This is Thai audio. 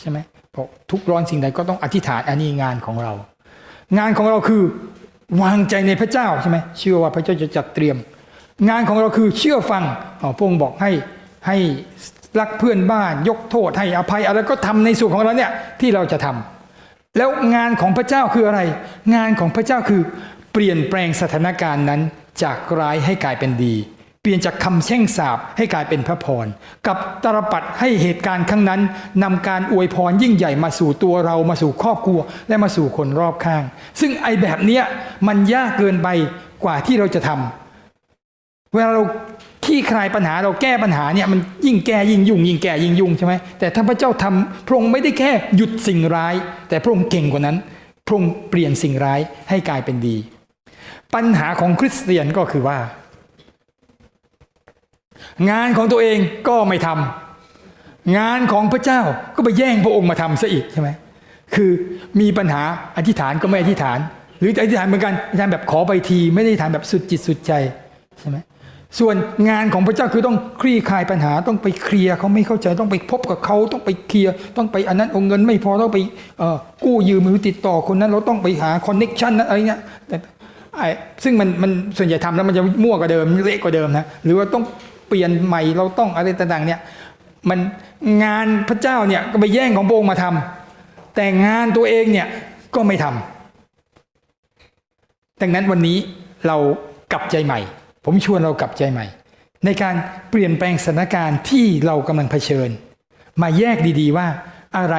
ใช่ไหมเพราะทุกร้อนสิ่งใดก็ต้องอธิษฐานอันนี้งานของเรา งานของเราคือวางใจในพระเจ้าใช่ไหมเชื่อว่าพระเจ้าจะจัดเตรียม งานของเราคือเชื่อฟังพระองค์บอกให้ให้รักเพื่อนบ้านยกโทษให้อภัยอะไรก็ทำในส่วนของเราเนี่ยที่เราจะทำแล้วงานของพระเจ้าคืออะไร งานของพระเจ้าคือเปลี่ยนแปลงสถานการณ์นั้นจากร้ายให้กลายเป็นดี เปลี่ยนจากคำแช่งสาบให้กลายเป็นพระพร กับตรปัดให้เหตุการณ์ครั้งนั้นนำการอวยพรยิ่งใหญ่มาสู่ตัวเรามาสู่ครอบครัว และมาสู่คนรอบข้าง ซึ่งไอแบบเนี้ยมันยากเกินไปกว่าที่เราจะทำเวลาเราขี้คลายปัญหาเราแก้ปัญหาเนี่ยมันยิ่งแก้ยิ่งยุ่งยิ่งแก้ยิ่งยุ่งใช่ไหมแต่ถ้าพระเจ้าทำพระองค์ไม่ได้แค่หยุดสิ่งร้าย แต่พระองค์เก่งกว่านั้น พระองค์เปลี่ยนสิ่งร้ายให้กลายเป็นดี ปัญหาของคริสเตียนก็คือว่า งานของตัวเองก็ไม่ทำงานของพระเจ้าก็ไปแย่งพระองค์มาทำซะอีกใช่ไหมคือมีปัญหาอธิษฐานก็ไม่อธิษฐาน หรือจะอธิษฐานเหมือนกันอธิษฐานแบบขอไปที ไม่ได้อธิษฐานแบบสุดจิตสุดใจใช่ไหมส่วนงานของพระเจ้าคือต้องคลี่คลายปัญหาต้องไปเคลียร์เขาไม่เข้าใจต้องไปพบกับเขาต้องไปเคลียร์ต้องไปอันนั้นอาเงินไม่พอต้องไปกู้ยืมมือติดต่อคนนั้น เราต้องไปหาคอนเน็กชันอะไรเงี้ยแต่ซึ่งมันมันส่วนใหญ่ทำแล้วมันจะมั่วกว่าเดิมเละกว่าเดิมนะหรือว่าต้อง เปลี่ยนใหม่เราต้องอะไรต่างๆเนี่ยมันงานพระเจ้าเนี่ยก็ไปแย่งของพระองค์มาทำแต่งานตัวเองเนี่ยก็ไม่ทำดังนั้นวันนี้เรากลับใจใหม่ ผมชวนเรากลับใจใหม่ ในการเปลี่ยนแปลงสถานการณ์ที่เรากำลังเผชิญ มาแยกดีๆว่าอะไร